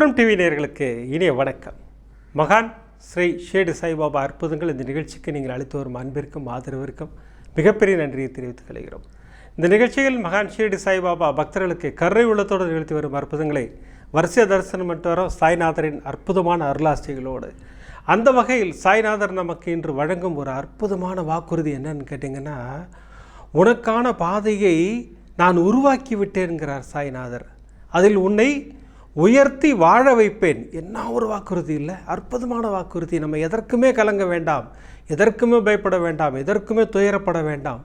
கோபுரம் டிவி நேர்களுக்கு இனிய வணக்கம். மகான் ஸ்ரீ ஷேடு சாய்பாபா அற்புதங்கள் இந்த நிகழ்ச்சிக்கு நீங்கள் அளித்து வரும் அன்பிற்கும் ஆதரவிற்கும் மிகப்பெரிய நன்றியை தெரிவித்துக் கொள்கிறோம். இந்த நிகழ்ச்சியில் மகான் ஷேடு சாய்பாபா பக்தர்களுக்கு கருணை உள்ளத்தோடு நிகழ்த்தி வரும் அற்புதங்களை வருஷ தரிசனம் மட்டும் வரும். சாய்நாதரின் அற்புதமான அருளாசிகளோடு. அந்த வகையில் சாய்நாதர் நமக்கு இன்று வழங்கும் ஒரு அற்புதமான வாக்குறுதி என்னன்னு கேட்டிங்கன்னா உனக்கான பாதையை நான் உருவாக்கி விட்டேன்கிறார் சாய்நாதர். அதில் உன்னை உயர்த்தி வாழ வைப்பேன். என்ன ஒரு வாக்குறுதி இல்லை? அற்புதமான வாக்குறுதி. நம்ம எதற்குமே கலங்க வேண்டாம். எதற்குமே பயப்பட வேண்டாம். எதற்குமே துயரப்பட வேண்டாம்.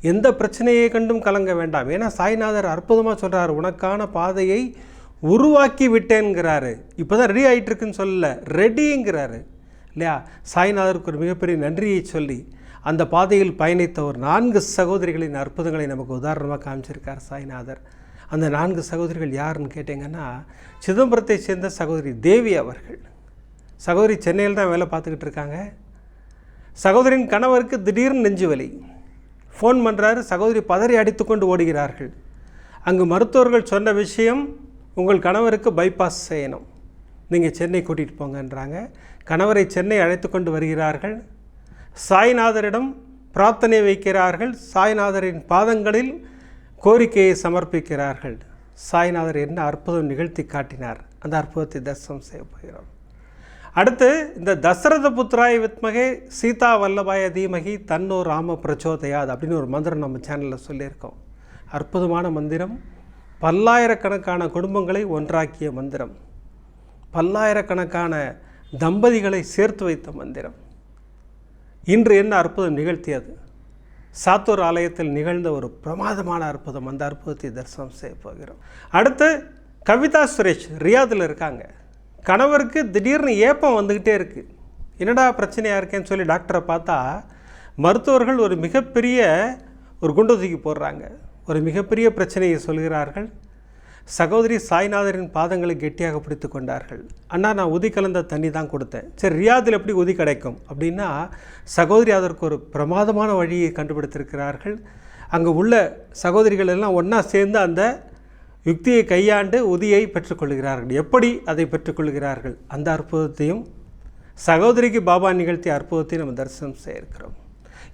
எந்த பிரச்சனையை கண்டும் கலங்க வேண்டாம். ஏன்னா சாய்நாதர் அற்புதமாக சொல்கிறார் உனக்கான பாதையை உருவாக்கி விட்டேங்கிறாரு இப்போ தான் ரெடி ஆகிட்டுருக்குன்னு சொல்லல. ரெடிங்கிறாரு இல்லையா? சாய்நாதருக்கு ஒரு மிகப்பெரிய நன்றியை சொல்லி அந்த பாதையில் பயணித்த ஒரு நான்கு சகோதரிகளின் அற்புதங்களை நமக்கு உதாரணமாக காமிச்சிருக்கார் சாய்நாதர். அந்த நான்கு சகோதரிகள் யாருன்னு கேட்டிங்கன்னா சிதம்பரத்தை சேர்ந்த சகோதரி தேவி அவர்கள். சகோதரி சென்னையில் தான் வேலை பார்த்துக்கிட்டு இருக்காங்க. சகோதரின் கணவருக்கு திடீர்னு நெஞ்சு வலி. ஃபோன் பண்ணுறாரு சகோதரி பதறி அடித்துக்கொண்டு ஓடுகிறார்கள். அங்கு மருத்துவர்கள் சொன்ன விஷயம் உங்கள் கணவருக்கு பைபாஸ் செய்யணும். நீங்கள் சென்னை கூட்டிகிட்டு போங்கன்றாங்க. கணவரை சென்னை அழைத்து கொண்டு வருகிறார்கள். சாய்நாதரிடம் பிரார்த்தனை வைக்கிறார்கள். சாய்நாதரின் பாதங்களில் கோரிக்கையை சமர்ப்பிக்கிறார்கள். சாய்நாதர் என்ன அற்புதம் நிகழ்த்தி காட்டினார். அந்த அற்புதத்தை தரிசனம் செய்ய போகிறோம். அடுத்து இந்த தசரத புத்திராய வித்மகே சீதா வல்லபாய தீமகி தன்னோ ராம பிரச்சோதயாது அப்படின்னு ஒரு மந்திரம் நம்ம சேனலில் சொல்லியிருக்கோம். அற்புதமான மந்திரம். பல்லாயிரக்கணக்கான குடும்பங்களை ஒன்றாக்கிய மந்திரம். பல்லாயிரக்கணக்கான தம்பதிகளை சேர்த்து வைத்த மந்திரம். இன்று என்ன அற்புதம் நிகழ்த்தியது? சாத்தூர் ஆலயத்தில் நிகழ்ந்த ஒரு பிரமாதமான அற்புதம் அந்த அற்புதத்தை தரிசனம் செய்ய போகிறோம். அடுத்து கவிதா சுரேஷ் ரியாதில் இருக்காங்க. கணவருக்கு திடீர்னு ஏப்பம் வந்துக்கிட்டே இருக்குது என்னடா பிரச்சனையாக இருக்கேன்னு சொல்லி டாக்டரை பார்த்தா மருத்துவர்கள் ஒரு மிகப்பெரிய ஒரு குண்டு தூக்கி போடுறாங்க. ஒரு மிகப்பெரிய பிரச்சனையை சொல்கிறார்கள். சகோதரி சாய்நாதரின் பாதங்களை கெட்டியாக பிடித்து கொண்டார்கள். அண்ணா நான் உதி கலந்த தண்ணி தான் கொடுத்தேன். சரி ரியாதில் எப்படி உதி கிடைக்கும்? அப்படின்னா சகோதரி அதற்கு ஒரு பிரமாதமான வழியை கண்டுபிடித்திருக்கிறார்கள். அங்கே உள்ள சகோதரிகள் எல்லாம் ஒன்றா சேர்ந்து அந்த யுக்தியை கையாண்டு உதியை பெற்றுக்கொள்கிறார்கள் எப்படி அதை பெற்றுக்கொள்கிறார்கள் அந்த அற்புதத்தையும் சகோதரிக்கு பாபா நிகழ்த்திய அற்புதத்தையும் நம்ம தரிசனம் செய்ய இருக்கிறோம்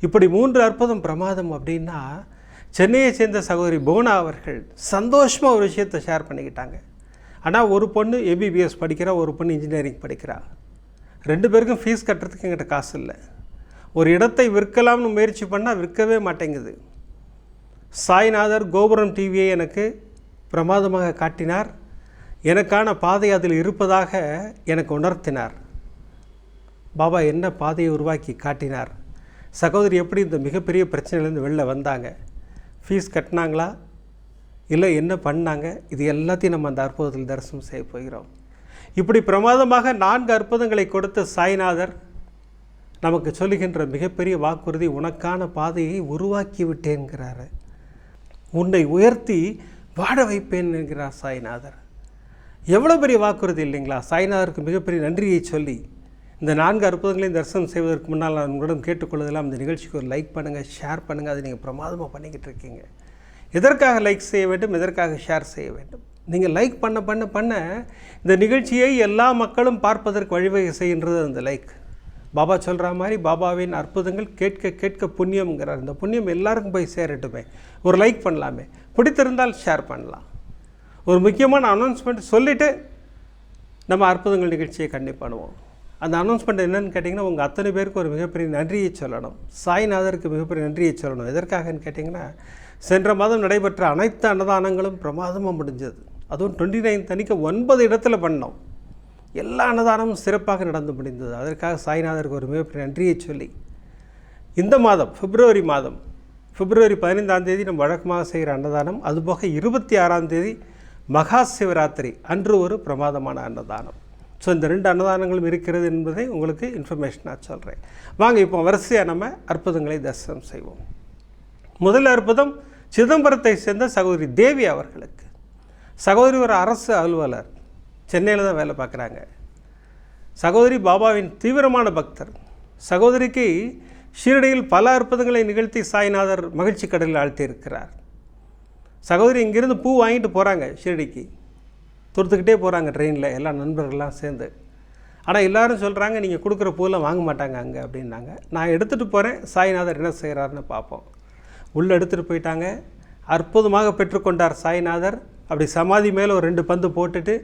இப்படி மூன்று அற்புதம் பிரமாதம் அப்படின்னா சென்னையை சேர்ந்த சகோதரி புவனா அவர்கள் சந்தோஷமாக ஒரு விஷயத்தை ஷேர் பண்ணிக்கிட்டாங்க. ஆனால் ஒரு பொண்ணு எம்பிபிஎஸ் படிக்கிறா ஒரு பொண்ணு இன்ஜினியரிங் படிக்கிறா. ரெண்டு பேருக்கும் ஃபீஸ் கட்டுறதுக்கு எங்கிட்ட காசு இல்லை. ஒரு இடத்தை விற்கலாம்னு முயற்சி பண்ணால் விற்கவே மாட்டேங்குது. சாய்நாதர் கோபுரம் டிவியை எனக்கு பிரமாதமாக காட்டினார். எனக்கான பாதை அதில் இருப்பதாக எனக்கு உணர்த்தினார். பாபா என்ன பாதையை உருவாக்கி காட்டினார்? சகோதரி எப்படி இந்த மிகப்பெரிய பிரச்சனையிலேருந்து வெளில வந்தாங்க? ஃபீஸ் கட்டினாங்களா? இல்லை என்ன பண்ணாங்க? இது எல்லாத்தையும் நம்ம அந்த அற்புதத்தில் தரிசனம் செய்ய போகிறோம். இப்படி பிரமாதமாக நான்கு அற்புதங்களை கொடுத்த சாய்நாதர் நமக்கு சொல்லுகின்ற மிகப்பெரிய வாக்குறுதி உனக்கான பாதையை உருவாக்கி விட்டேன்கிறாரு உன்னை உயர்த்தி வாழ வைப்பேன் என்கிறார் சாய்நாதர். எவ்வளோ பெரிய வாக்குறுதி இல்லைங்களா? சாய்நாதருக்கு மிகப்பெரிய நன்றியை சொல்லி இந்த நான்கு அற்புதங்களையும் தரிசனம் செய்வதற்கு முன்னால் நான் உங்களிடம் கேட்டுக்கொள்வதெல்லாம் இந்த நிகழ்ச்சிக்கு ஒரு லைக் பண்ணுங்கள் ஷேர் பண்ணுங்கள் அதை நீங்கள் பிரமாதமாக பண்ணிக்கிட்டு இருக்கீங்க. எதற்காக லைக் செய்ய வேண்டும்? எதற்காக ஷேர் செய்ய வேண்டும்? நீங்கள் லைக் பண்ண பண்ண பண்ண இந்த நிகழ்ச்சியை எல்லா மக்களும் பார்ப்பதற்கு வழிவகை செய்கின்றது அந்த லைக். பாபா சொல்கிற மாதிரி பாபாவின் அற்புதங்கள் கேட்க கேட்க புண்ணியம்ங்கிறார். இந்த புண்ணியம் எல்லாருக்கும் போய் சேரட்டுமே. ஒரு லைக் பண்ணலாமே. பிடித்திருந்தால் ஷேர் பண்ணலாம். ஒரு முக்கியமான அனௌன்ஸ்மெண்ட் சொல்லிவிட்டு நம்ம அற்புதங்கள் நிகழ்ச்சியை கண்டிப்பாக பண்ணுவோம். அந்த அனௌன்ஸ்மெண்ட் என்னென்னு கேட்டிங்கன்னா உங்கள் அத்தனை பேருக்கு ஒரு மிகப்பெரிய நன்றியை சொல்லணும். சாய்நாதருக்கு மிகப்பெரிய நன்றியை சொல்லணும். எதற்காகன்னு கேட்டிங்கன்னா சென்ற மாதம் நடைபெற்ற அனைத்து அன்னதானங்களும் பிரமாதமாக முடிஞ்சது. அதுவும் டுவெண்ட்டி நைன் தனிக்க ஒன்பது இடத்துல பண்ணோம். எல்லா அன்னதானமும் சிறப்பாக நடந்து முடிந்தது. அதற்காக சாய்நாதருக்கு ஒரு மிகப்பெரிய நன்றியை சொல்லி இந்த மாதம் பிப்ரவரி மாதம் பிப்ரவரி பதினைந்தாம் தேதி நம்ம வழக்கமாக செய்கிற அன்னதானம் அதுபோக இருபத்தி ஆறாம் தேதி மகா சிவராத்திரி அன்று ஒரு பிரமாதமான அன்னதானம். ஸோ இந்த ரெண்டு அன்னதானங்களும் இருக்கிறது என்பதை உங்களுக்கு இன்ஃபர்மேஷனாக சொல்கிறேன் வாங்க இப்போ வரிசையாக நம்ம அற்புதங்களை தரிசனம் செய்வோம். முதல் அற்புதம் சிதம்பரத்தை சேர்ந்த சகோதரி தேவி அவர்களுக்கு. சகோதரி ஒரு அரசு அலுவலர். சென்னையில் தான் வேலை பார்க்குறாங்க. சகோதரி பாபாவின் தீவிரமான பக்தர். சகோதரிக்கு ஷீரடியில் பல அற்புதங்களை நிகழ்த்தி சாய்நாதர் மகிழ்ச்சி கடலில் ஆழ்த்தியிருக்கிறார். சகோதரி இங்கிருந்து பூ வாங்கிட்டு போகிறாங்க ஷீரடிக்கு. துரத்துக்கிட்டே போகிறாங்க ட்ரெயினில் எல்லா நண்பர்கள்லாம் சேர்ந்து. ஆனால் எல்லோரும் சொல்கிறாங்க நீங்கள் கொடுக்குற பூவெல்லாம் வாங்க மாட்டாங்க அங்கே அப்படின்னாங்க. நான் எடுத்துகிட்டு போகிறேன் சாய்நாதர் என்ன செய்கிறாருன்னு பார்ப்போம் உள்ளே எடுத்துகிட்டு போயிட்டாங்க. அற்புதமாக பெற்றுக்கொண்டார் சாய்நாதர். அப்படி சமாதி மேலே ஒரு ரெண்டு பந்து போட்டுட்டு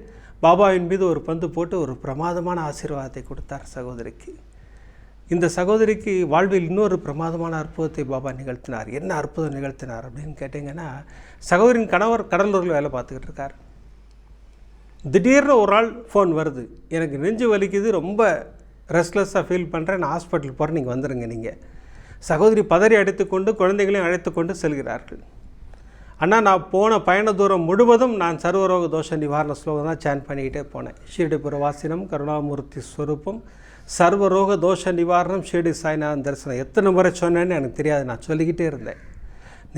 பாபாவின் மீது ஒரு பந்து போட்டு ஒரு பிரமாதமான ஆசீர்வாதத்தை கொடுத்தார் சகோதரிக்கு. இந்த சகோதரிக்கு வாழ்வில் இன்னொரு பிரமாதமான அற்புதத்தை பாபா நிகழ்த்தினார். என்ன அற்புதம் நிகழ்த்தினார் அப்படின்னு கேட்டிங்கன்னா சகோதரின் கணவர் கடலூரில் வேலை பார்த்துக்கிட்டு இருக்கார். திடீர்னு ஒரு நாள் ஃபோன் வருது. எனக்கு நெஞ்சு வலிக்குது ரொம்ப ரெஸ்ட்லெஸ்ஸாக ஃபீல் பண்ணுறேன் நான் ஹாஸ்பிட்டல் போகிறேன் நீங்கள் வந்துடுங்க நீங்கள் சகோதரி பதறி அடித்துக்கொண்டு குழந்தைகளையும் அழைத்து கொண்டு செல்கிறார்கள். அண்ணா நான் போன பயண தூரம் முழுவதும் நான் சர்வரோக தோஷ நிவாரண ஸ்லோகம் தான் சேன் பண்ணிக்கிட்டே போனேன். ஷீரடிபுர வாசினம் கருணாமூர்த்தி ஸ்வரூபம் சர்வரோக தோஷ நிவாரணம் ஷீரடி சாய்நாதன் தரிசனம். எத்தனை முறை சொன்னேன்னு எனக்கு தெரியாது. நான் சொல்லிக்கிட்டே இருந்தேன்.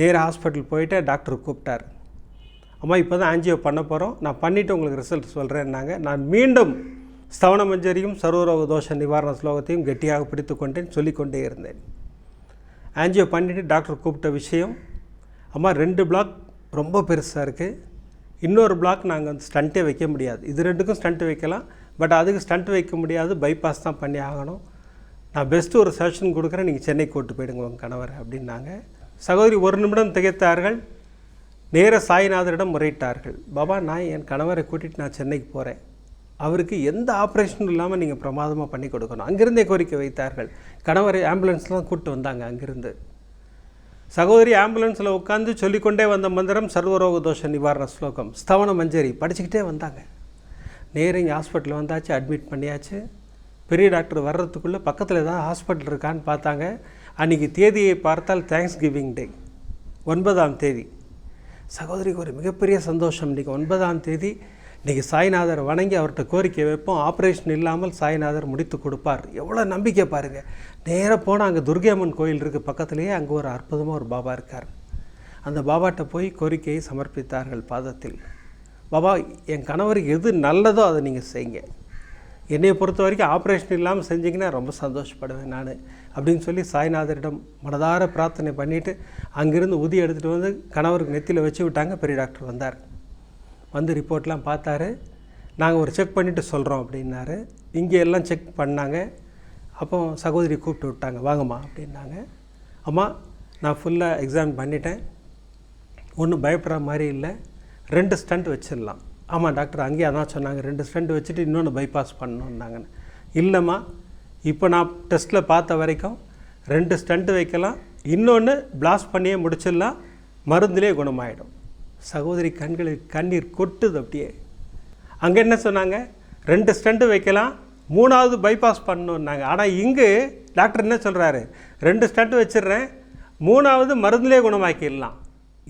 நேராக ஹாஸ்பிட்டல் போயிட்டு டாக்டர் கூப்பிட்டார். அம்மா இப்போ தான் ஆன்ஜியோ பண்ண போகிறோம் நான் பண்ணிவிட்டு உங்களுக்கு ரிசல்ட் சொல்கிறேன்னாங்க நான் மீண்டும் ஸ்தவன மஞ்சரியும் சர்வரோக தோஷ நிவாரண ஸ்லோகத்தையும் கெட்டியாக பிடித்து கொண்டேன் சொல்லிக்கொண்டே இருந்தேன். ஆஞ்சியோ பண்ணிவிட்டு டாக்டர் கூப்பிட்ட விஷயம் அம்மா ரெண்டு பிளாக் ரொம்ப பெருசாக இருக்குது இன்னொரு பிளாக் நாங்கள் வந்து ஸ்டண்ட்டே வைக்க முடியாது. இது ரெண்டுக்கும் ஸ்டண்ட் வைக்கலாம். பட் அதுக்கு ஸ்டண்ட் வைக்க முடியாது. பைபாஸ் தான் பண்ணி ஆகணும். நான் பெஸ்ட்டு ஒரு சஜஷன் கொடுக்குறேன். நீங்கள் சென்னை கூட்டு போயிடுங்க உங்கள் கணவர் அப்படின்னாங்க. சகோதரி ஒரு நிமிடம் திகைத்தார்கள். நேர சாய்நாதரிடம் முறையிட்டார்கள். பாபா நான் என் கணவரை கூட்டிகிட்டு நான் சென்னைக்கு போகிறேன் அவருக்கு எந்த ஆப்ரேஷனும் இல்லாமல் நீங்கள் பிரமாதமாக பண்ணி கொடுக்கணும். அங்கிருந்தே கோரிக்கை வைத்தார்கள். கணவரை ஆம்புலன்ஸ்லாம் கூப்பிட்டு வந்தாங்க அங்கிருந்து. சகோதரி ஆம்புலன்ஸில் உட்காந்து சொல்லிக்கொண்டே வந்த மந்திரம் சர்வரோக தோஷ நிவாரண ஸ்லோகம் ஸ்தவன மஞ்சரி படிச்சுக்கிட்டே வந்தாங்க. நேரா இங்கே ஹாஸ்பிட்டல் வந்தாச்சு அட்மிட் பண்ணியாச்சு. பெரிய டாக்டர் வர்றதுக்குள்ளே பக்கத்தில் ஏதாவது ஹாஸ்பிட்டல் இருக்கான்னு பார்த்தாங்க. அன்றைக்கி தேதியை பார்த்தால் தேங்க்ஸ் கிவிங் டே ஒன்பதாம் தேதி. சகோதரிக்கு ஒரு மிகப்பெரிய சந்தோஷம். இன்றைக்கி ஒன்பதாம் தேதி இன்றைக்கி சாய்நாதர் வணங்கி அவர்கிட்ட கோரிக்கை வைப்போம். ஆப்ரேஷன் இல்லாமல் சாய்நாதர் முடித்து கொடுப்பார். எவ்வளோ நம்பிக்கை பாருங்கள் நேராக போனால் அங்கே துர்கேமன் கோயில் இருக்குது பக்கத்துலேயே அங்கே ஒரு அற்புதமாக ஒரு பாபா இருக்கார். அந்த பாபாட்ட போய் கோரிக்கையை சமர்ப்பித்தார்கள் பாதத்தில். பாபா என் கணவருக்கு எது நல்லதோ அதை நீங்கள் செய்யுங்க. என்னையை பொறுத்த வரைக்கும் ஆப்ரேஷன் இல்லாமல் செஞ்சிங்கன்னா ரொம்ப சந்தோஷப்படுவேன் நான். அப்படின்னு சொல்லி சாய்நாதரிடம் மனதார பிரார்த்தனை பண்ணிவிட்டு அங்கேருந்து உதி எடுத்துகிட்டு வந்து கணவருக்கு நெத்தியில் வச்சு விட்டாங்க. பெரிய டாக்டர் வந்தார். வந்து ரிப்போர்ட்லாம் பார்த்தாரு. நாங்கள் ஒரு செக் பண்ணிவிட்டு சொல்கிறோம் அப்படின்னாரு. இங்கே எல்லாம் செக் பண்ணாங்க. அப்போ சகோதரி கூப்பிட்டு விட்டாங்க. வாங்கம்மா அப்படின்னாங்க. அம்மா நான் ஃபுல்லாக எக்ஸாம் பண்ணிட்டேன். ஒன்றும் பயப்படுற மாதிரி இல்லை. ரெண்டு ஸ்டண்ட் வச்சிடலாம். ஆமாம் டாக்டர் அங்கேயே அதான் சொன்னாங்க. ரெண்டு ஸ்டண்ட் வச்சுட்டு இன்னொன்று பைபாஸ் பண்ணணுன்னாங்கன்னு இல்லைம்மா இப்போ நான் டெஸ்ட்டில் பார்த்த வரைக்கும் ரெண்டு ஸ்டண்ட்டு வைக்கலாம் இன்னொன்று பிளாஸ்ட் பண்ணியே முடிச்சிடலாம் மருந்திலே குணமாயிடும். சகோதரி கண்களில் கண்ணீர் கொட்டுது அப்படியே. அங்கே என்ன சொன்னாங்க? ரெண்டு ஸ்டண்ட்டு வைக்கலாம் மூணாவது பைபாஸ் பண்ணணுன்னாங்க ஆனால் இங்கு டாக்டர் என்ன சொல்கிறாரு ரெண்டு ஸ்டண்ட்டு வச்சிடுறேன் மூணாவது மருந்திலே குணமாக்கிடலாம்.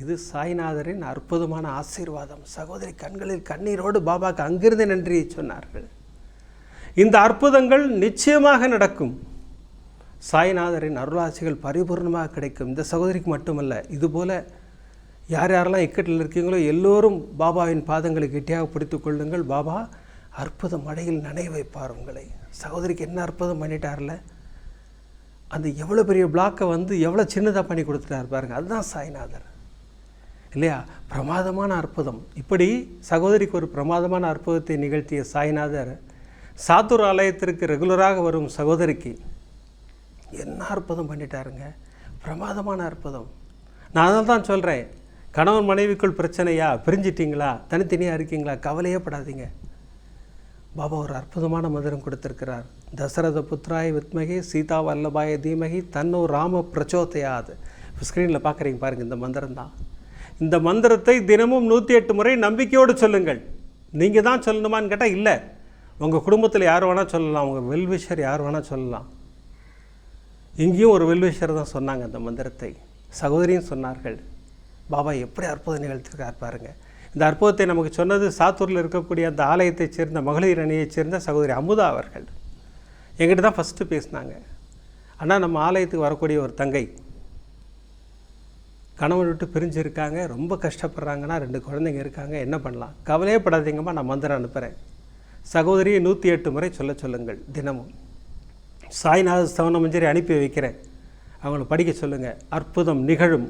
இது சாய்நாதரின் அற்புதமான ஆசீர்வாதம். சகோதரி கண்களில் கண்ணீரோடு பாபாக்கு அங்கிருந்து நன்றியை சொன்னார்கள். இந்த அற்புதங்கள் நிச்சயமாக நடக்கும். சாய்நாதரின் அருளாசிகள் பரிபூர்ணமாக கிடைக்கும். இந்த சகோதரிக்கு மட்டுமல்ல இதுபோல் யார் யாரெல்லாம் இக்கட்டில் இருக்கீங்களோ எல்லோரும் பாபாவின் பாதங்களை கெட்டியாக பிடித்து கொள்ளுங்கள். பாபா அற்புத மழையில் நனைய வைப்பார் உங்களை. சகோதரிக்கு என்ன அற்புதம் பண்ணிட்டார்ல? அந்த எவ்வளோ பெரிய பிளாக்கை வந்து எவ்வளோ சின்னதாக பண்ணி கொடுத்துட்டார் பாருங்க. அதுதான் சாய்நாதர். இல்லையா? பிரமாதமான அற்புதம். இப்படி சகோதரிக்கு ஒரு பிரமாதமான அற்புதத்தை நிகழ்த்திய சாய்நாதர் சாத்தூர் ஆலயத்திற்கு ரெகுலராக வரும் சகோதரிக்கு என்ன அற்புதம் பண்ணிட்டாருங்க. பிரமாதமான அற்புதம். நான் அதை தான் சொல்கிறேன் கணவன் மனைவிக்குள் பிரச்சனையா? பிரிஞ்சிட்டிங்களா? தனித்தனியாக இருக்கீங்களா? கவலையே படாதீங்க. பாபா ஒரு அற்புதமான மந்திரம் கொடுத்துருக்கிறார். தசரத புத்ராய வித்மகி சீதா வல்லபாய தீமகி தன்னோ ராம பிரச்சோதையாது ஸ்க்ரீனில் பார்க்குறீங்க பாருங்கள் இந்த மந்திரம் தான். இந்த மந்திரத்தை தினமும் நூற்றி எட்டு முறை நம்பிக்கையோடு சொல்லுங்கள். நீங்கள் தான் சொல்லணுமான்னு கேட்டால் இல்லை. உங்கள் குடும்பத்தில் யார் வேணால் சொல்லலாம் உங்கள் வெல்விஷர் யார் வேணால் சொல்லலாம். இங்கேயும் ஒரு வெல்விஷர் தான் சொன்னாங்க அந்த மந்திரத்தை. சகோதரியும் சொன்னார்கள் பாபா எப்படி அற்புதம் நிகழ்த்திருக்கார் பாருங்க. இந்த அற்புதத்தை நமக்கு சொன்னது சாத்தூரில் இருக்கக்கூடிய அந்த ஆலயத்தைச் சேர்ந்த மகளிர் அணியைச் சேர்ந்த சகோதரி அமுதா அவர்கள். எங்கிட்ட தான் ஃபஸ்ட்டு பேசினாங்க. ஆனால் நம்ம ஆலயத்துக்கு வரக்கூடிய ஒரு தங்கை கணவன் விட்டு பிரிஞ்சு இருக்காங்க ரொம்ப கஷ்டப்படுறாங்கன்னா ரெண்டு குழந்தைங்க இருக்காங்க என்ன பண்ணலாம்? கவலையே படாதீங்கம்மா நான் மந்திரம் அனுப்புகிறேன் சகோதரியை நூற்றி எட்டு முறை சொல்ல சொல்லுங்கள் தினமும். சாய்நாத ஸ்தவன மஞ்சரி அனுப்பி வைக்கிறேன். அவங்கள படிக்க சொல்லுங்கள் அற்புதம் நிகழும்.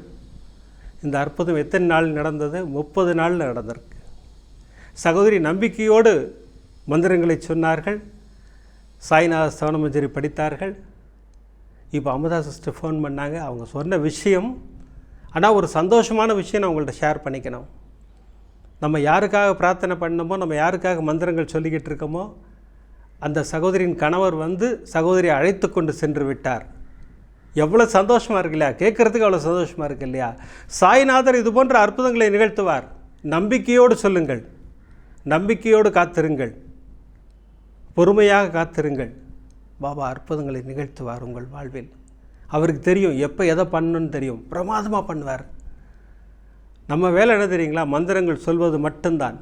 இந்த அற்புதம் எத்தனை நாள் நடந்தது? முப்பது நாள் நடந்திருக்கு. சகோதரி நம்பிக்கையோடு மந்திரங்களை சொன்னார்கள். சாய்நாத சவனமஞ்சரி படித்தார்கள். இப்போ அமுதா சிஸ்டர் ஃபோன் பண்ணாங்க. அவங்க சொன்ன விஷயம் ஆனால் ஒரு சந்தோஷமான விஷயம் நான் உங்கள்கிட்ட ஷேர் பண்ணிக்கணும். நம்ம யாருக்காக பிரார்த்தனை பண்ணமோ நம்ம யாருக்காக மந்திரங்கள் சொல்லிக்கிட்டு இருக்கோமோ அந்த சகோதரியின் கணவர் வந்து சகோதரியை அழைத்து கொண்டு சென்று விட்டார். எவ்வளோ சந்தோஷமாக இருக்கு இல்லையா? கேட்குறதுக்கு அவ்வளோ சந்தோஷமாக இருக்கு இல்லையா? சாய்நாதர் இது போன்ற அற்புதங்களை நிகழ்த்துவார். நம்பிக்கையோடு சொல்லுங்கள். நம்பிக்கையோடு காத்திருங்கள். பொறுமையாக காத்திருங்கள். பாபா அற்புதங்களை நிகழ்த்துவார் உங்கள் வாழ்வில். அவருக்கு தெரியும் எப்போ எதை பண்ணணுன்னு தெரியும். பிரமாதமாக பண்ணுவார். நம்ம வேலை என்ன தெரியுங்களா? மந்திரங்கள் சொல்வது மட்டும்தான்.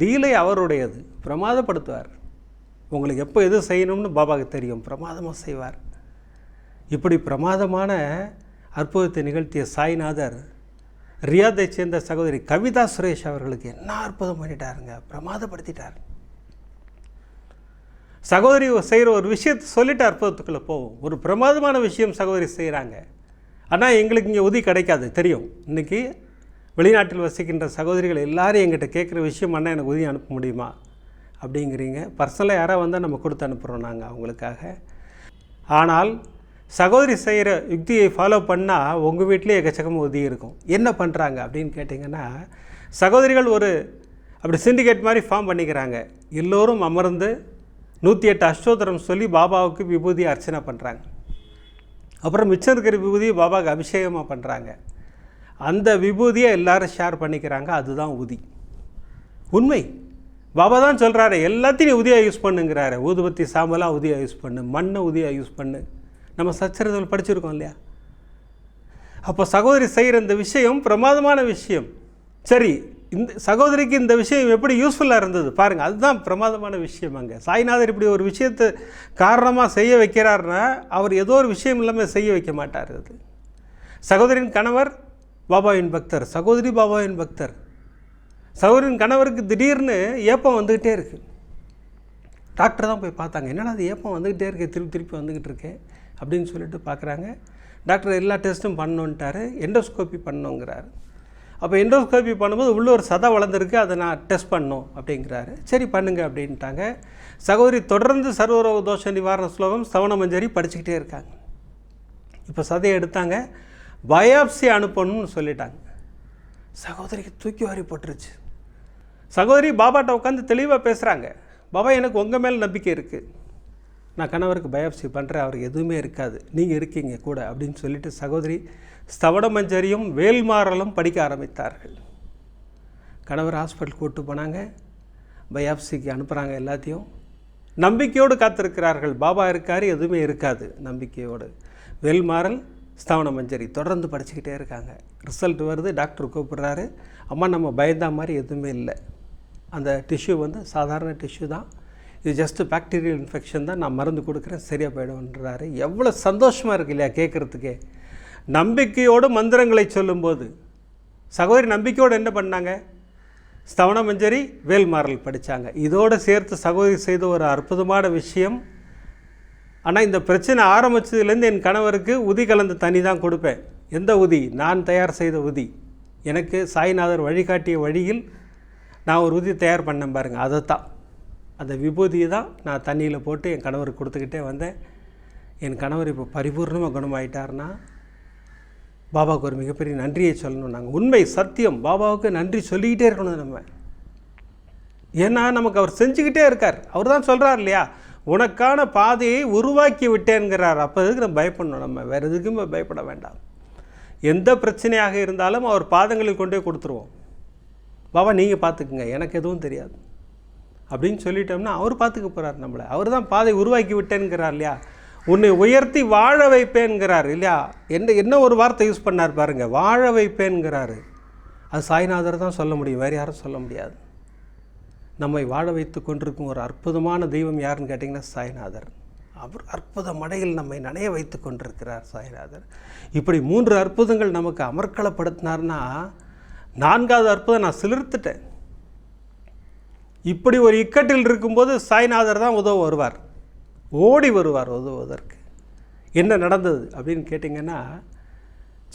லீலை அவருடையது. பிரமாதப்படுத்துவார். உங்களுக்கு எப்போ எது செய்யணும்னு பாபாவுக்கு தெரியும். பிரமாதமாக செய்வார். இப்படி பிரமாதமான அற்புதத்தை நிகழ்த்திய சாய்நாதர் ரியாதை சேர்ந்த சகோதரி கவிதா சுரேஷ் அவர்களுக்கு என்ன அற்புதம் பண்ணிட்டாருங்க. பிரமாதப்படுத்திட்டார். சகோதரி செய்கிற ஒரு விஷயத்தை சொல்லிட்டு அற்புதத்துக்குள்ளே போவோம் ஒரு பிரமாதமான விஷயம் சகோதரி செய்கிறாங்க ஆனால் எங்களுக்கு இங்கே உதவி கிடைக்காது. தெரியும். இன்றைக்கி வெளிநாட்டில் வசிக்கின்ற சகோதரிகள் எல்லாரும் எங்கிட்ட கேட்குற விஷயம் அண்ணா எனக்கு உதவி அனுப்ப முடியுமா அப்படிங்கிறீங்க. பர்சனலாக யாராவது வந்தால் நம்ம கொடுத்து அனுப்புகிறோம் நாங்கள் அவங்களுக்காக. ஆனால் சகோதரி செய்கிற யுக்தியை ஃபாலோ பண்ணால் உங்கள் வீட்டிலே எக்கச்சக்கமாக உதவி இருக்கும். என்ன பண்ணுறாங்க அப்படின்னு கேட்டிங்கன்னா சகோதரிகள் ஒரு அப்படி சிண்டிகேட் மாதிரி ஃபார்ம் பண்ணிக்கிறாங்க. எல்லோரும் அமர்ந்து நூற்றி எட்டு அஷ்டோத்தரம் சொல்லி பாபாவுக்கு விபூதி அர்ச்சனை பண்ணுறாங்க அப்புறம் மிச்சம் இருக்கிற விபூதியை பாபாவுக்கு அபிஷேகமாக பண்ணுறாங்க அந்த விபூதியை எல்லாரும் ஷேர் பண்ணிக்கிறாங்க. அதுதான் உதி. உண்மை. பாபா தான் சொல்கிறாரு எல்லாத்தையும் உதியாக யூஸ் பண்ணுங்கிறாரு. ஊதுபத்தி சாம்பலாக உதியாக யூஸ் பண்ணு. மண்ணை உதியாக யூஸ் பண்ணு. நம்ம சச்சரத்தில் படிச்சிருக்கோம் இல்லையா? அப்போ சகோதரி செய்கிற இந்த விஷயம் பிரமாதமான விஷயம். சரி இந்த சகோதரிக்கு இந்த விஷயம் எப்படி யூஸ்ஃபுல்லாக இருந்தது? பாருங்கள் அதுதான் பிரமாதமான விஷயம் அங்கே. சாய்நாதர் இப்படி ஒரு விஷயத்தை காரணமாக செய்ய வைக்கிறாருன்னா அவர் ஏதோ ஒரு விஷயம் இல்லாமல் செய்ய வைக்க மாட்டார் அது. சகோதரின் கணவர் பாபாவின் பக்தர் சகோதரி பாபாவின் பக்தர். சகோதரின் கணவருக்கு திடீர்னு ஏப்பம் வந்துக்கிட்டே இருக்குது டாக்டர் தான் போய் பார்த்தாங்க என்னடா அது ஏப்பம் வந்துக்கிட்டே இருக்கு திருப்பி திருப்பி வந்துக்கிட்டு இருக்கேன் அப்படின்னு சொல்லிட்டு பார்க்குறாங்க. டாக்டர் எல்லா டெஸ்ட்டும் பண்ணணுன்ட்டாரு எண்டோஸ்கோப்பி பண்ணணுங்கிறாரு அப்போ எண்டோஸ்கோப்பி பண்ணும்போது உள்ள ஒரு சதை வளர்ந்துருக்கு அதை நான் டெஸ்ட் பண்ணோம் அப்படிங்கிறாரு. சரி பண்ணுங்க அப்படின்ட்டாங்க. சகோதரி தொடர்ந்து சர்வரோக தோஷ நிவாரண ஸ்லோகம் சவண மஞ்சரி படிச்சுக்கிட்டே இருக்காங்க. இப்போ சதையை எடுத்தாங்க. பயாப்சி அனுப்பணும்னு சொல்லிட்டாங்க. சகோதரிக்கு தூக்கி வாரி போட்டுருச்சு. சகோதரி பாபாட்ட உட்காந்து தெளிவாக பேசுகிறாங்க பாபா எனக்கு உங்கள் மேல் நம்பிக்கை இருக்குது நான் கணவருக்கு பயாப்சி பண்ணுறேன் அவருக்கு எதுவுமே இருக்காது. நீங்கள் இருக்கீங்க கூட அப்படின்னு சொல்லிட்டு சகோதரி ஸ்தவட மஞ்சரியும் வேல்மாறலும் படிக்க ஆரம்பித்தார்கள். கணவர் ஹாஸ்பிட்டல் கூப்பிட்டு போனாங்க. பயாப்சிக்கு அனுப்புகிறாங்க எல்லாத்தையும். நம்பிக்கையோடு காத்திருக்கிறார்கள். பாபா இருக்கார் எதுவுமே இருக்காது நம்பிக்கையோடு. வேல்மாறல் ஸ்தவன மஞ்சரி தொடர்ந்து படிச்சுக்கிட்டே இருக்காங்க. ரிசல்ட் வருது டாக்டர் கூப்பிட்றாரு. அம்மா நம்ம பயந்தா மாதிரி எதுவுமே இல்லை. அந்த டிஷ்யூ வந்து சாதாரண டிஷ்யூ தான். இது ஜஸ்ட்டு பேக்டீரியல் இன்ஃபெக்ஷன் தான். நான் மருந்து கொடுக்குறேன் சரியாக போயிடும்ன்றாரு. எவ்வளோ சந்தோஷமாக இருக்கு இல்லையா கேட்குறதுக்கே நம்பிக்கையோடு மந்திரங்களை சொல்லும்போது. சகோதரி நம்பிக்கையோடு என்ன பண்ணாங்க? ஸ்தவன மஞ்சரி வேல்மாறல் படித்தாங்க இதோடு சேர்த்து சகோதரி செய்த ஒரு அற்புதமான விஷயம் ஆனால் இந்த பிரச்சனை ஆரம்பித்ததுலேருந்து என் கணவருக்கு உதி கலந்த தண்ணி தான் கொடுப்பேன். எந்த உதி? நான் தயார் செய்த உதி. எனக்கு சாய்நாதர் வழிகாட்டிய வழியில் நான் ஒரு உதி தயார் பண்ணேன் பாருங்கள் அதை தான். அந்த விபூதியை தான் நான் தண்ணியில் போட்டு என் கணவருக்கு கொடுத்துக்கிட்டே வந்தேன். என் கணவர் இப்போ பரிபூர்ணமாக குணமாயிட்டார்னா பாபாவுக்கு ஒரு மிகப்பெரிய நன்றியை சொல்லணும். நாங்கள் உண்மை சத்தியம் பாபாவுக்கு நன்றி சொல்லிக்கிட்டே இருக்கணும் நம்ம. ஏன்னா நமக்கு அவர் செஞ்சுக்கிட்டே இருக்கார். அவர் தான் சொல்கிறார் இல்லையா? உனக்கான பாதையை உருவாக்கி விட்டேங்கிறார் அப்போ எதுக்கு நம்ம பயப்படணும்? நம்ம வேறு எதுக்குமே பயப்பட வேண்டாம். எந்த பிரச்சனையாக இருந்தாலும் அவர் பாதங்களில் கொண்டே கொடுத்துருவோம். பாபா நீங்கள் பார்த்துக்குங்க எனக்கு எதுவும் தெரியாது. அப்படின்னு சொல்லிட்டோம்னா அவர் பார்த்துக்க போகிறார் நம்மளை. அவர் தான் பாதை உருவாக்கி விட்டேன்கிறார் இல்லையா? உன்னை உயர்த்தி வாழ வைப்பேன்கிறார் இல்லையா? என்ன என்ன ஒரு வார்த்தை யூஸ் பண்ணார் பாருங்கள் வாழ வைப்பேன்கிறாரு. அது சாய்நாதர் தான் சொல்ல முடியும். வேறு யாரும் சொல்ல முடியாது. நம்மை வாழ வைத்து கொண்டிருக்கும் ஒரு அற்புதமான தெய்வம் யாருன்னு கேட்டிங்கன்னா சாய்நாதர். அவர் அற்புத மடையில் நம்மை நனைய வைத்து கொண்டிருக்கிறார் சாய்நாதர். இப்படி மூன்று அற்புதங்கள் நமக்கு அமர்க்களப்படுத்தினார்னா நான்காவது அற்புதம் நான் சிலிர்த்துட்டேன். இப்படி ஒரு இக்கட்டில் இருக்கும்போது சாய்நாதர் தான் உதவ வருவார். ஓடி வருவார் உதவுவதற்கு. என்ன நடந்தது அப்படின்னு கேட்டிங்கன்னா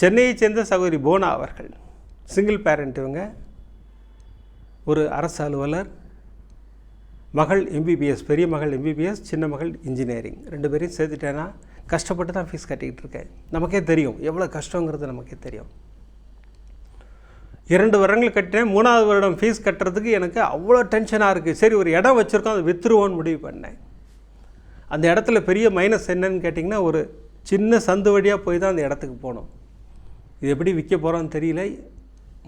சென்னையை சேர்ந்த சகோதரி போனா அவர்கள் சிங்கிள் பேரண்ட் இவங்க ஒரு அரசு அலுவலர் மகள் எம்பிபிஎஸ் பெரிய மகள் எம்பிபிஎஸ் சின்ன மகள் இன்ஜினியரிங் ரெண்டு பேரையும் சேர்த்துட்டேன்னா கஷ்டப்பட்டு தான் ஃபீஸ் கட்டிக்கிட்டு இருக்கேன். நமக்கே தெரியும். எவ்வளோ கஷ்டங்கிறது நமக்கே தெரியும். இரண்டு வருடங்கள் கட்டினேன். மூணாவது வருடம் ஃபீஸ் கட்டுறதுக்கு எனக்கு அவ்வளோ டென்ஷனாக இருக்குது சரி ஒரு இடம் வச்சுருக்கோம் அதை விற்றுருவோன்னு முடிவு பண்ணேன். அந்த இடத்துல பெரிய மைனஸ் என்னன்னு கேட்டிங்கன்னா ஒரு சின்ன சந்து வழியாக போய் தான் அந்த இடத்துக்கு போகணும் இது எப்படி விற்க போகிறோன்னு தெரியல.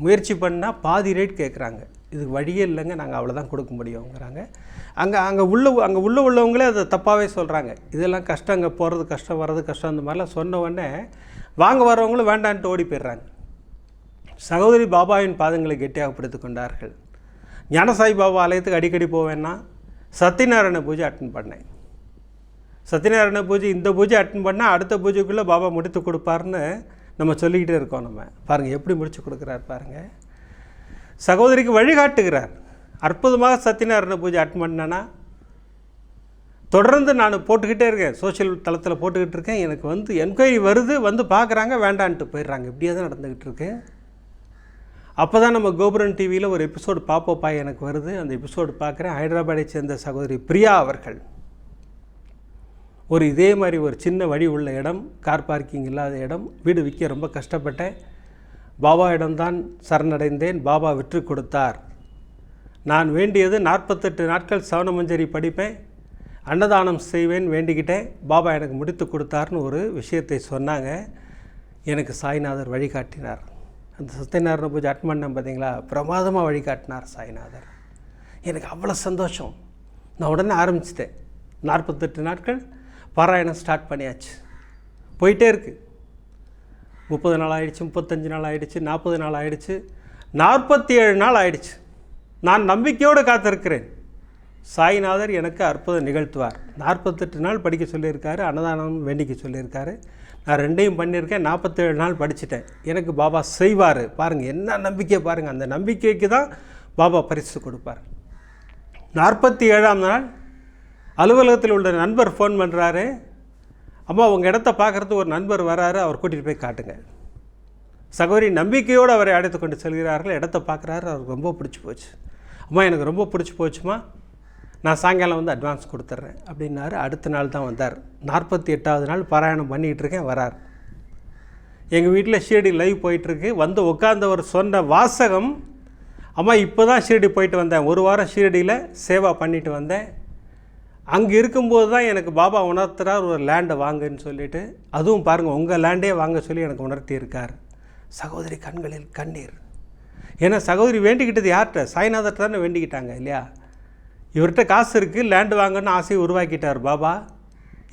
முயற்சி பண்ணால் பாதி ரேட் கேட்குறாங்க இதுக்கு வழியே இல்லைங்க நாங்கள் அவ்வளோதான் கொடுக்க முடியுங்கிறாங்க அங்கே அங்கே உள்ள அங்கே உள்ள உள்ளவங்களே அதை தப்பாகவே சொல்கிறாங்க இதெல்லாம் கஷ்டம் அங்கே போகிறது கஷ்டம் வர்றது கஷ்டம் அந்த மாதிரிலாம் சொன்ன உடனே வாங்க வரவங்களும் வேண்டான்ட்டு ஓடி போயிடுறாங்க. சகோதரி பாபாவின் பாதங்களை கெட்டியாக பிடித்து கொண்டார்கள். ஞானசாய் பாபா ஆலயத்துக்கு அடிக்கடி போவேன்னா சத்யநாராயண பூஜை அட்டன் பண்ணேன். சத்யநாராயண பூஜை இந்த பூஜை அட்டன் பண்ணால் அடுத்த பூஜைக்குள்ளே பாபா முடித்து கொடுப்பாருன்னு நம்ம சொல்லிக்கிட்டே இருக்கோம் நம்ம. பாருங்கள் எப்படி முடிச்சு கொடுக்குறாரு பாருங்கள் சகோதரிக்கு வழிகாட்டுகிறார். அற்புதமாக சத்தியநாராயண பூஜை அட்டன் பண்ணேன்னா தொடர்ந்து நான் போட்டுக்கிட்டே இருக்கேன். சோஷியல் தளத்தில் போட்டுக்கிட்டு இருக்கேன். எனக்கு வந்து என்கொயரி வருது வந்து பார்க்குறாங்க வேண்டான்ட்டு போயிடுறாங்க. இப்படியே தான் நடந்துக்கிட்டு இருக்கு. அப்போ தான் நம்ம கோபுரன் டிவியில் ஒரு எபிசோடு பாப்போப்பா எனக்கு வருது. அந்த எபிசோடு பார்க்குறேன் ஹைதராபாத்தை சேர்ந்த சகோதரி பிரியா அவர்கள். ஒரு இதே மாதிரி ஒரு சின்ன வழி உள்ள இடம் கார் பார்க்கிங் இல்லாத இடம் வீடு விற்க ரொம்ப கஷ்டப்பட்டேன் பாபா இடம்தான் சரணடைந்தேன் பாபா விற்று கொடுத்தார். நான் வேண்டியது நாற்பத்தெட்டு நாட்கள் சவணமஞ்சரி படிப்பேன் அன்னதானம் செய்வேன் வேண்டிக்கிட்டேன் பாபா எனக்கு முடித்து கொடுத்தார்னு ஒரு விஷயத்தை சொன்னாங்க. எனக்கு சாய்நாதர் வழிகாட்டினார். அந்த சத்தியநாராயண பூஜை அட்மண்டம் பார்த்தீங்களா? பிரமாதமாக வழிகாட்டினார் சாய்நாதர். எனக்கு அவ்வளோ சந்தோஷம். நான் உடனே ஆரம்பிச்சிட்டேன். நாற்பத்தெட்டு நாட்கள் பாராயணம் ஸ்டார்ட் பண்ணியாச்சு. போயிட்டே இருக்குது முப்பது நாள் ஆயிடுச்சு முப்பத்தஞ்சு நாள் ஆயிடுச்சு நாற்பது நாள் ஆயிடுச்சு நாற்பத்தி ஏழு நாள் ஆயிடுச்சு. நான் நம்பிக்கையோடு காத்திருக்கிறேன். சாய்நாதர் எனக்கு அற்புதம் நிகழ்த்துவார். நாற்பத்தெட்டு நாள் படிக்க சொல்லியிருக்காரு அன்னதானம் வேண்டிக்க சொல்லியிருக்காரு. நான் ரெண்டையும் பண்ணியிருக்கேன் நாற்பத்தேழு நாள் படிச்சுட்டேன். எனக்கு பாபா செய்வார். பாருங்கள் என்ன நம்பிக்கை பாருங்கள் அந்த நம்பிக்கைக்கு தான் பாபா பரிசு கொடுப்பார். நாற்பத்தி ஏழாம் நாள் அலுவலகத்தில் உள்ள நண்பர் ஃபோன் பண்ணுறாரு அம்மா உங்கள் இடத்த பார்க்குறதுக்கு ஒரு நண்பர் வராரு. அவர் கூட்டிகிட்டு போய் காட்டுங்க. சகோதரி நம்பிக்கையோடு அவரை அடைத்து கொண்டு செல்கிறார்கள். இடத்த பார்க்குறாரு. அவருக்கு ரொம்ப பிடிச்சி போச்சு. அம்மா எனக்கு ரொம்ப பிடிச்சி போச்சுமா. நான் சாயங்காலம் வந்து அட்வான்ஸ் கொடுத்துட்றேன் அப்படின்னாரு. அடுத்த நாள் தான் வந்தார். நாற்பத்தி எட்டாவது நாள் பாராயணம் பண்ணிகிட்டு இருக்கேன். வரார். எங்கள் வீட்டில் ஷீரடி லைவ் போயிட்டுருக்கு. வந்து உட்காந்தவர் சொன்ன வாசகம் அம்மா இப்போ தான் ஷீரடி போயிட்டு வந்தேன். ஒரு வாரம் ஷீரடியில் சேவா பண்ணிட்டு வந்தேன். அங்கே இருக்கும்போது தான் எனக்கு பாபா உணர்த்துறார் ஒரு லேண்டை வாங்குன்னு சொல்லிட்டு. அதுவும் பாருங்கள் உங்கள் லேண்டே வாங்க சொல்லி எனக்கு உணர்த்தி இருக்கார் சகோதரி கண்களில் கண்ணீர். ஏன்னா சகோதரி வேண்டிக்கிட்டது யார்கிட்ட? சாய்நாதர்கிட்ட தானே வேண்டிக்கிட்டாங்க இல்லையா? இவர்கிட்ட காசு இருக்குது லேண்டு வாங்கன்னு ஆசையை உருவாக்கிட்டார் பாபா.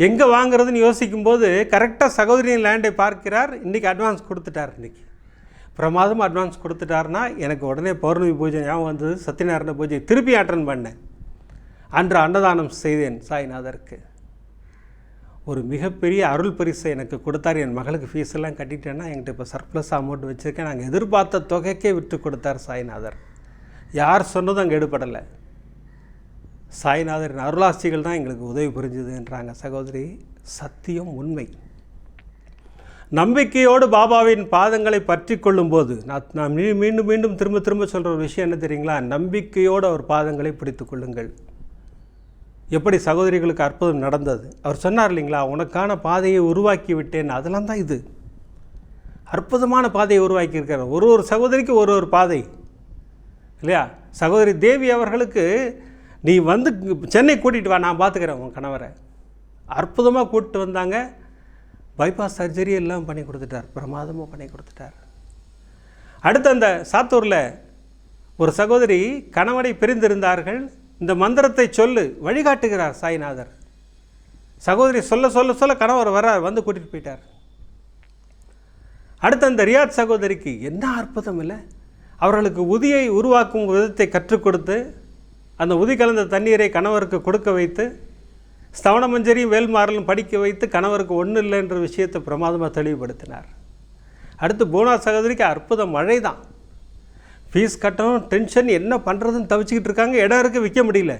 எங்கே வாங்குறதுன்னு யோசிக்கும்போது கரெக்டாக சகோதரியின் லேண்டை பார்க்கிறார் இன்றைக்கி அட்வான்ஸ் கொடுத்துட்டார் இன்றைக்கி பிரமாதமாக அட்வான்ஸ் கொடுத்துட்டாருன்னா எனக்கு உடனே பௌர்ணமி பூஜை ஞாபகம் வந்தது சத்யநாராயண பூஜை திருப்பி அட்டன் பண்ணேன். அன்று அன்னதானம் செய்தேன் சாய்நாதருக்கு. ஒரு மிகப்பெரிய அருள் பரிசை எனக்கு கொடுத்தார். என் மகளுக்கு ஃபீஸ் எல்லாம் கட்டிட்டேன்னா என்கிட்ட இப்போ சர்ப்ளஸ் அமௌண்ட் வச்சுருக்கேன். நாங்கள் எதிர்பார்த்த தொகைக்கே விட்டு கொடுத்தார் சாய்நாதர். யார் சொன்னதும் அங்கே எடுபடலை. சாய்நாதரின் அருளாசிகள் தான் எங்களுக்கு உதவி புரிஞ்சுதுன்றாங்க சகோதரி சத்தியம் உண்மை. நம்பிக்கையோடு பாபாவின் பாதங்களை பற்றி கொள்ளும்போது நான் நான் மீண்டும் மீண்டும் திரும்ப திரும்ப சொல்கிற ஒரு விஷயம் என்ன தெரியுங்களா? நம்பிக்கையோடு அவர் பாதங்களை பிடித்து கொள்ளுங்கள். எப்படி சகோதரிகளுக்கு அற்புதம் நடந்தது? அவர் சொன்னார் இல்லைங்களா உனக்கான பாதையை உருவாக்கி விட்டேன் அதெல்லாம் தான் இது. அற்புதமான பாதையை உருவாக்கி இருக்கிறார் ஒரு ஒரு சகோதரிக்கு ஒரு ஒரு பாதை. இல்லையா? சகோதரி தேவி அவர்களுக்கு நீ வந்து சென்னை கூட்டிகிட்டு வா நான் பார்த்துக்கிறேன் உன் கணவரை. அற்புதமாக கூட்டிட்டு வந்தாங்க. பைபாஸ் சர்ஜரி எல்லாம் பண்ணி கொடுத்துட்டார். பிரமாதமாக பண்ணி கொடுத்துட்டார். அடுத்து அந்த சாத்தூரில் ஒரு சகோதரி கணவனை பிரிந்திருந்தார்கள். இந்த மந்திரத்தை சொல்லு வழிகாட்டுகிறார் சாய்நாதர். சகோதரி சொல்ல சொல்ல சொல்ல கணவர் வர்றார் வந்து கூட்டிகிட்டு போயிட்டார். அடுத்து அந்த ரியாத் சகோதரிக்கு என்ன அற்புதம் இல்லை? அவர்களுக்கு உதியை உருவாக்கும் விதத்தை கற்றுக் கொடுத்து அந்த உதி கலந்த தண்ணீரை கணவருக்கு கொடுக்க வைத்து ஸ்தவணமஞ்சரியும் வேல்மாறலும் படிக்க வைத்து கணவருக்கு ஒன்றும் இல்லைன்ற விஷயத்தை பிரமாதமாக தெளிவுபடுத்தினார். அடுத்து போனா சகோதரிக்கு அற்புத மழை தான் ஃபீஸ் கட்டணும் டென்ஷன் என்ன பண்ணுறதுன்னு தவிச்சிக்கிட்டு இருக்காங்க இடம் இருக்க விற்க முடியல.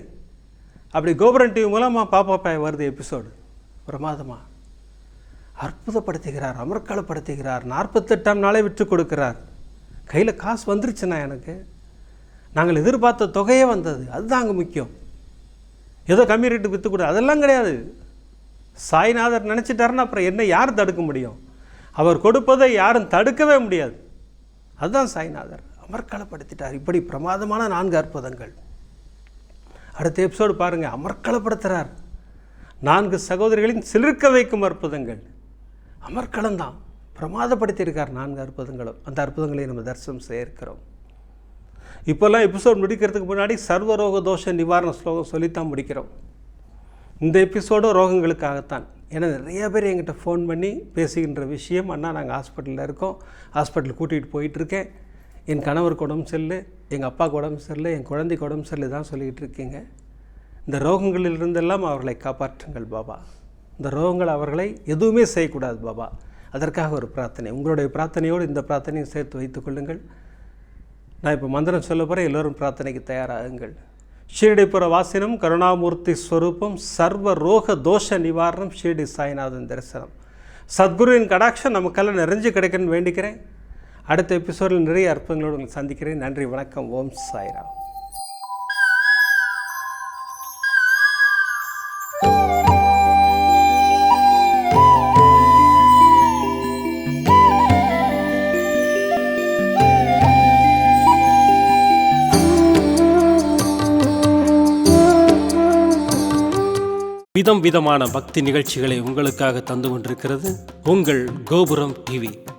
அப்படி கோபுரன் டிவி மூலமாக பாப்பா வருது எபிசோடு பிரமாதமாக அற்புதப்படுத்துகிறார் அமர்க்களப்படுத்துகிறார் நாற்பத்தெட்டாம் நாளே விற்று கொடுக்கிறார். கையில் காசு வந்துருச்சுண்ணா எனக்கு. நாங்கள் எதிர்பார்த்த தொகையே வந்தது. அதுதான் அங்கே முக்கியம். ஏதோ கம்மி ரேட்டுக்கு விற்று கொடு அதெல்லாம் கிடையாது. சாய்நாதர் நினச்சிட்டாருன்னா அப்புறம் என்ன யார் தடுக்க முடியும்? அவர் கொடுப்பதை யாரும் தடுக்கவே முடியாது. அதுதான் சாய்நாதர். அமர்க்களப்படுத்திட்டார். இப்படி பிரமாதமான நான்கு அற்புதங்கள். அடுத்த எபிசோடு பாருங்கள் அமர்க்களப்படுத்துகிறார் நான்கு சகோதரிகளின் சிலிர்க்க வைக்கும் அற்புதங்கள். அமர்க்களம்தான் பிரமாதப்படுத்தியிருக்கார் நான்கு அற்புதங்களும். அந்த அற்புதங்களை நம்ம தரிசனம் செய்யிருக்கிறோம் இப்போல்லாம் எபிசோட் முடிக்கிறதுக்கு முன்னாடி சர்வரோக தோஷ நிவாரண ஸ்லோகம் சொல்லித்தான் முடிக்கிறோம். இந்த எபிசோடும் ரோகங்களுக்காகத்தான். ஏன்னா நிறைய பேர் என்கிட்ட ஃபோன் பண்ணி பேசுகின்ற விஷயம். அண்ணா நாங்கள் ஹாஸ்பிட்டலில் இருக்கோம். ஹாஸ்பிட்டல் கூட்டிகிட்டு போயிட்டுருக்கேன். என் கணவருக்கு உடம்பு சரியில்லை எங்கள் அப்பாவுக்கு உடம்பு சரியில்லை என் குழந்தைக்கு உடம்பு சரியில்லை தான் சொல்லிக்கிட்டு இருக்கீங்க. இந்த ரோகங்களிலிருந்தெல்லாம் அவர்களை காப்பாற்றுங்கள் பாபா. இந்த ரோகங்கள் அவர்களை எதுவுமே செய்யக்கூடாது பாபா. அதற்காக ஒரு பிரார்த்தனை. உங்களுடைய பிரார்த்தனையோடு இந்த பிரார்த்தனையும் சேர்த்து வைத்துக் கொள்ளுங்கள். நான் இப்போ மந்திரம் சொல்ல போகிறேன் எல்லோரும் பிரார்த்தனைக்கு தயாராகுங்கள். ஷீரடிப்புற வாசினம் கருணாமூர்த்தி ஸ்வரூபம் சர்வ ரோக தோஷ நிவாரணம் ஷீரடி சாய்நாதன் தரிசனம். சத்குருவின் கடாட்சம் நமக்கெல்லாம் நிறைஞ்சு கிடைக்கணும்னு வேண்டிக்கிறேன். அடுத்த எபிசோடில் நிறைய அற்புதங்களோடு உங்களை சந்திக்கிறேன். நன்றி வணக்கம். ஓம் சாய்ராம். விதம் விதமான பக்தி நிகழ்ச்சிகளை உங்களுக்காக தந்து கொண்டிருக்கிறது உங்கள் கோபுரம் டிவி.